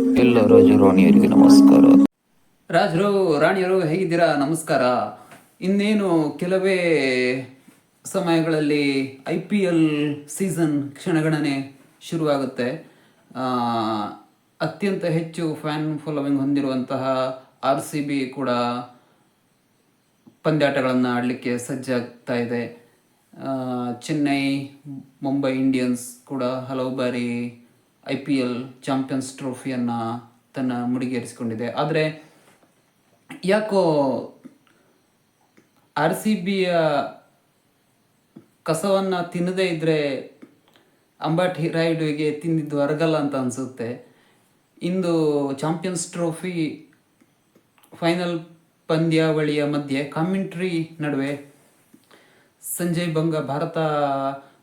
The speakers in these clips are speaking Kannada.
ಎಲ್ಲ ರಾಜ ನಮಸ್ಕಾರ. ರಾಜರು, ರಾಣಿಯರು ಹೇಗಿದ್ದೀರಾ? ನಮಸ್ಕಾರ. ಇನ್ನೇನು ಕೆಲವೇ ಸಮಯಗಳಲ್ಲಿ ಐ ಪಿ ಎಲ್ ಸೀಸನ್ ಕ್ಷಣಗಣನೆ ಶುರುವಾಗುತ್ತೆ. ಅತ್ಯಂತ ಹೆಚ್ಚು ಫ್ಯಾನ್ ಫಾಲೋವಿಂಗ್ ಹೊಂದಿರುವಂತಹ ಆರ್ ಸಿ ಬಿ ಕೂಡ ಪಂದ್ಯಾಟಗಳನ್ನು ಆಡಲಿಕ್ಕೆ ಸಜ್ಜಾಗ್ತಾ ಇದೆ. ಚೆನ್ನೈ, ಮುಂಬೈ ಇಂಡಿಯನ್ಸ್ ಕೂಡ ಹಲವು ಬಾರಿ ಐ ಪಿ ಎಲ್ ಚಾಂಪಿಯನ್ಸ್ ಟ್ರೋಫಿಯನ್ನು ತನ್ನ ಮುಡಿಗೇರಿಸಿಕೊಂಡಿದೆ. ಆದರೆ ಯಾಕೋ ಆರ್ ಸಿ ಬಿಯ ಕಸವನ್ನು ತಿನ್ನದೇ ಇದ್ದರೆ ಅಂಬಾಟಿ ರಾಯ್ಡುಗೆ ತಿಂದಿದ್ದು ಹೊರಗಲ್ಲ ಅಂತ ಅನಿಸುತ್ತೆ. ಇಂದು ಚಾಂಪಿಯನ್ಸ್ ಟ್ರೋಫಿ ಫೈನಲ್ ಪಂದ್ಯಾವಳಿಯ ಮಧ್ಯೆ ಕಾಮೆಂಟ್ರಿ ನಡುವೆ ಸಂಜಯ್ ಬಂಗ ಭಾರತ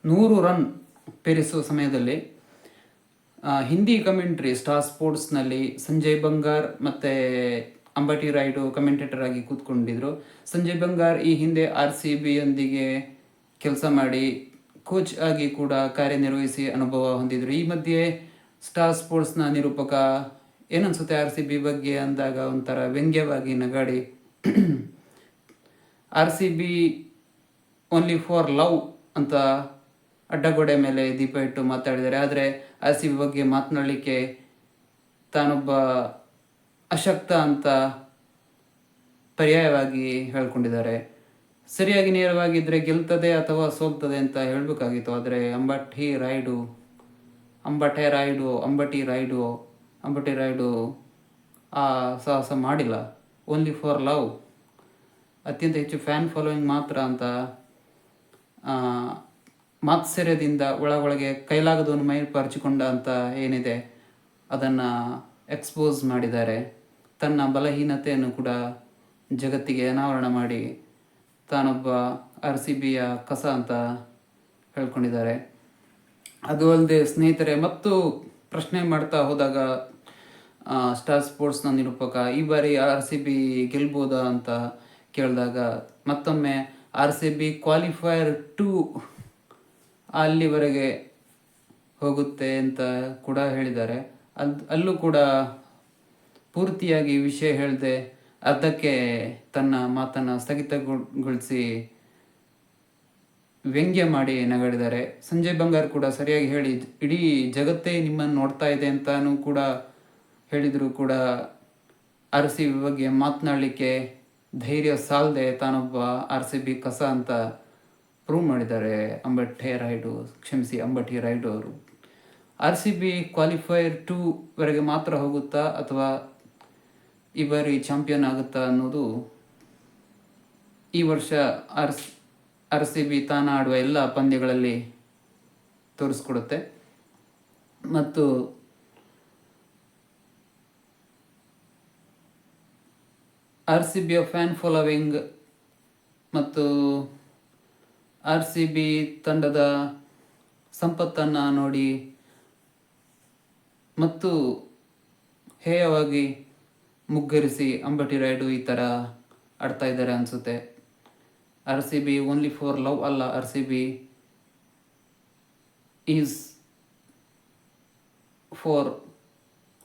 ನೂರು ರನ್ ಪೇರಿಸುವ ಸಮಯದಲ್ಲಿ ಹಿಂದಿ ಕಮೆಂಟ್ರಿ ಸ್ಟಾರ್ ಸ್ಪೋರ್ಟ್ಸ್ನಲ್ಲಿ ಸಂಜಯ್ ಬಂಗಾರ್ ಮತ್ತು ಅಂಬಟಿ ರಾಯ್ಡು ಕಮೆಂಟೇಟರ್ ಆಗಿ ಕೂತ್ಕೊಂಡಿದ್ರು. ಸಂಜಯ್ ಬಂಗಾರ್ ಈ ಹಿಂದೆ ಆರ್ ಸಿ ಬಿಯೊಂದಿಗೆ ಕೆಲಸ ಮಾಡಿ ಕೋಚ್ ಆಗಿ ಕೂಡ ಕಾರ್ಯನಿರ್ವಹಿಸಿ ಅನುಭವ ಹೊಂದಿದ್ರು. ಈ ಮಧ್ಯೆ ಸ್ಟಾರ್ ಸ್ಪೋರ್ಟ್ಸ್ನ ನಿರೂಪಕ ಏನನ್ಸುತ್ತೆ ಆರ್ ಸಿ ಬಿ ಬಗ್ಗೆ ಅಂದಾಗ ಒಂಥರ ವ್ಯಂಗ್ಯವಾಗಿ ನಗಾಡಿ. R C B only for love ಅಂತ ಅಡ್ಡಗೋಡೆ ಮೇಲೆ ದೀಪ ಇಟ್ಟು ಮಾತಾಡಿದ್ದಾರೆ. ಆದರೆ ಆರ್ ಸಿ ಬಗ್ಗೆ ಮಾತನಾಡಲಿಕ್ಕೆ ತಾನೊಬ್ಬ ಅಶಕ್ತ ಅಂತ ಪರ್ಯಾಯವಾಗಿ ಹೇಳ್ಕೊಂಡಿದ್ದಾರೆ. ಸರಿಯಾಗಿ ನೇರವಾಗಿದ್ದರೆ ಗೆಲ್ತದೆ ಅಥವಾ ಸೋಲ್ತದೆ ಅಂತ ಹೇಳಬೇಕಾಗಿತ್ತು. ಆದರೆ ಅಂಬಟಿ ರಾಯ್ಡು ಅಂಬಟೆ ರಾಯ್ಡು ಅಂಬಟಿ ರಾಯ್ಡು ಅಂಬಟಿ ರಾಯ್ಡು ಆ ಸಾಹಸ ಮಾಡಿಲ್ಲ. ಓನ್ಲಿ ಫಾರ್ ಲವ್ ಅತ್ಯಂತ ಹೆಚ್ಚು ಫ್ಯಾನ್ ಫಾಲೋಯಿಂಗ್ ಮಾತ್ರ ಅಂತ ಆ, ಮಾತ್ಸರ್ಯದಿಂದ ಒಳಗೊಳಗೆ ಒಳಗೆ ಕೈಲಾಗದವನು ಮೈ ಪರಚಿಕೊಂಡ ಅಂತ ಏನಿದೆ, ಅದನ್ನು ಎಕ್ಸ್ಪೋಸ್ ಮಾಡಿದ್ದಾರೆ. ತನ್ನ ಬಲಹೀನತೆಯನ್ನು ಕೂಡ ಜಗತ್ತಿಗೆ ಅನಾವರಣ ಮಾಡಿ ತಾನೊಬ್ಬ ಆರ್ ಸಿ ಬಿಯ ಕಸ ಅಂತ ಹೇಳ್ಕೊಂಡಿದ್ದಾರೆ. ಅದು ಅಲ್ಲದೆ ಸ್ನೇಹಿತರೆ, ಮತ್ತು ಪ್ರಶ್ನೆ ಮಾಡ್ತಾ ಹೋದಾಗ ಸ್ಟಾರ್ ಸ್ಪೋರ್ಟ್ಸ್ನ ನಿರೂಪಕ, ಈ ಬಾರಿ ಆರ್ ಸಿ ಬಿ ಗೆಲ್ಬೋದಾ ಅಂತ ಕೇಳಿದಾಗ ಮತ್ತೊಮ್ಮೆ R C B qualifier two ಅಲ್ಲಿವರೆಗೆ ಹೋಗುತ್ತೆ ಅಂತ ಕೂಡ ಹೇಳಿದ್ದಾರೆ. ಅದು, ಅಲ್ಲೂ ಕೂಡ ಪೂರ್ತಿಯಾಗಿ ವಿಷಯ ಹೇಳದೆ ಅದಕ್ಕೆ ತನ್ನ ಮಾತನ್ನು ಸ್ಥಗಿತಗೊಳಿಸಿ ವ್ಯಂಗ್ಯ ಮಾಡಿ ನಗಾಡಿದ್ದಾರೆ. ಸಂಜಯ್ ಬಂಗಾರ್ ಕೂಡ ಸರಿಯಾಗಿ ಹೇಳಿ, ಇಡೀ ಜಗತ್ತೇ ನಿಮ್ಮನ್ನು ನೋಡ್ತಾ ಇದೆ ಅಂತಾನೂ ಕೂಡ ಹೇಳಿದರೂ ಕೂಡ ಆರ್ ಸಿ ಬಗ್ಗೆ ಮಾತನಾಡಲಿಕ್ಕೆ ಧೈರ್ಯ ಸಾಲದೆ ತಾನೊಬ್ಬ ಆರ್ ಸಿ ಬಿ ಕಸ ಅಂತ ಪ್ರೂವ್ ಮಾಡಿದ್ದಾರೆ ಅಂಬಟ್ಟೆ ರಾಯ್ಡು ಕ್ಷಮಿಸಿ ಅಂಬಟಿ ರಾಯ್ಡು ಅವರು. ಆರ್ ಸಿ ಬಿ ಕ್ವಾಲಿಫೈರ್ ಟೂವರೆಗೆ ಮಾತ್ರ ಹೋಗುತ್ತಾ ಅಥವಾ ಈ ಬಾರಿ ಚಾಂಪಿಯನ್ ಆಗುತ್ತಾ ಅನ್ನೋದು ಈ ವರ್ಷ ಆರ್ ಆರ್ ಸಿ ಬಿ ತಾನ ಆಡುವ ಎಲ್ಲ ಪಂದ್ಯಗಳಲ್ಲಿ ತೋರಿಸ್ಕೊಡುತ್ತೆ. ಮತ್ತು ಆರ್ ಸಿ ಬಿಯ ಫ್ಯಾನ್ ಫಾಲೋವಿಂಗ್ ಮತ್ತು ಆರ್ ಸಿ ಬಿ ತಂಡದ ಸಂಪತ್ತನ್ನು ನೋಡಿ ಮತ್ತು ಹೇಯವಾಗಿ ಮುಗ್ಗರಿಸಿ ಅಂಬಟಿ ರಾಯ್ಡು ಈ ಥರ ಆಡ್ತಾ ಇದ್ದಾರೆ ಅನಿಸುತ್ತೆ. R C B only for love ಅಲ್ಲ. R C B is for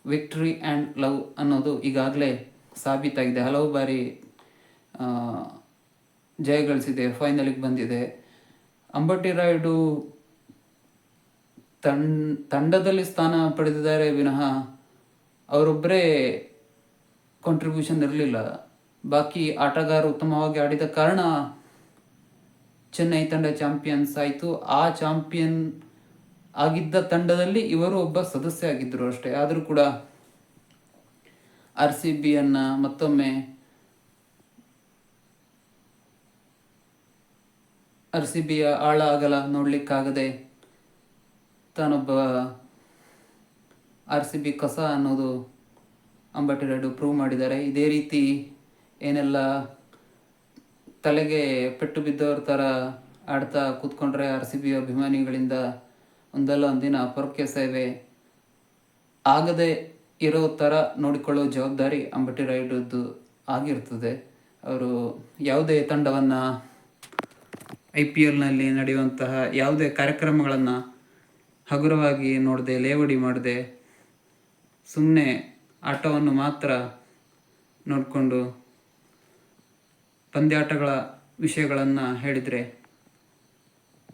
victory and love ಅನ್ನೋದು ಈಗಾಗಲೇ ಸಾಬೀತಾಗಿದೆ. ಹಲವು ಬಾರಿ ಜಯ ಜಯಗಳಿಸಿದೆ. ಫೈನಲಿಗೆ ಬಂದಿದೆ. ಅಂಬಟಿ ರಾಯ್ಡು ತನ್, ತಂಡದಲ್ಲಿ ಸ್ಥಾನ ಪಡೆದಿದ್ದಾರೆ ವಿನಃ ಅವರೊಬ್ಬರೇ ಕಾಂಟ್ರಿಬ್ಯೂಷನ್ ಇರಲಿಲ್ಲ. ಬಾಕಿ ಆಟಗಾರರು ಉತ್ತಮವಾಗಿ ಆಡಿದ ಕಾರಣ ಚೆನ್ನೈ ತಂಡ ಚಾಂಪಿಯನ್ಸ್ ಆಯಿತು. ಆ ಚಾಂಪಿಯನ್ ಆಗಿದ್ದ ತಂಡದಲ್ಲಿ ಇವರು ಒಬ್ಬ ಸದಸ್ಯ ಆಗಿದ್ದರು ಅಷ್ಟೇ. ಆದರೂ ಕೂಡ ಆರ್ ಸಿ ಬಿಯನ್ನು ಮತ್ತೊಮ್ಮೆ ಆರ್ ಆಳ ಅಗಲ ನೋಡಲಿಕ್ಕಾಗದೆ ತಾನೊಬ್ಬ ಆರ್ ಸಿ ಬಿ ಕಸ ಅನ್ನೋದು ಅಂಬಟಿ ರಾಯ್ಡು ಪ್ರೂವ್ ಮಾಡಿದ್ದಾರೆ. ಇದೇ ರೀತಿ ಏನೆಲ್ಲ ತಲೆಗೆ ಪೆಟ್ಟು ಬಿದ್ದವ್ರ ಥರ ಆಡ್ತಾ ಕೂತ್ಕೊಂಡ್ರೆ ಆರ್ ಸಿ ಬಿ ಅಭಿಮಾನಿಗಳಿಂದ ಒಂದಲ್ಲ ಒಂದಿನ ಪರೋಕ್ಷ ಸೇವೆ ಆಗದೆ ಇರೋ ಥರ ನೋಡಿಕೊಳ್ಳೋ ಜವಾಬ್ದಾರಿ ಅಂಬಟಿ ರೈಡದ್ದು ಆಗಿರ್ತದೆ. ಅವರು ಯಾವುದೇ ತಂಡವನ್ನು ಐ ಪಿ ಎಲ್ನಲ್ಲಿ ನಡೆಯುವಂತಹ ಯಾವುದೇ ಕಾರ್ಯಕ್ರಮಗಳನ್ನು ಹಗುರವಾಗಿ ನೋಡದೆ, ಲೇವಡಿ ಮಾಡದೆ ಸುಮ್ಮನೆ ಆಟವನ್ನು ಮಾತ್ರ ನೋಡಿಕೊಂಡು ಪಂದ್ಯಾಟಗಳ ವಿಷಯಗಳನ್ನು ಹೇಳಿದರೆ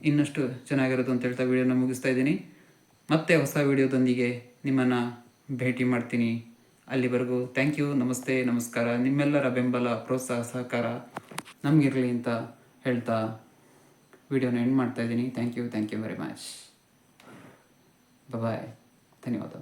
ಇನ್ನಷ್ಟು ಚೆನ್ನಾಗಿರೋದು ಅಂತ ಹೇಳ್ತಾ ವಿಡಿಯೋನ ಮುಗಿಸ್ತಾ ಇದ್ದೀನಿ. ಮತ್ತೆ ಹೊಸ ವಿಡಿಯೋದೊಂದಿಗೆ ನಿಮ್ಮನ್ನು ಭೇಟಿ ಮಾಡ್ತೀನಿ. ಅಲ್ಲಿವರೆಗೂ ಥ್ಯಾಂಕ್ ಯು ನಮಸ್ತೆ, ನಮಸ್ಕಾರ. ನಿಮ್ಮೆಲ್ಲರ ಬೆಂಬಲ, ಪ್ರೋತ್ಸಾಹ, ಸಹಕಾರ ನಮಗಿರಲಿ ಅಂತ ಹೇಳ್ತಾ ವಿಡಿಯೋನ ಎಂಡ್ ಮಾಡ್ತಾ ಇದ್ದೀನಿ. Thank you thank you very much bye ಧನ್ಯವಾದ.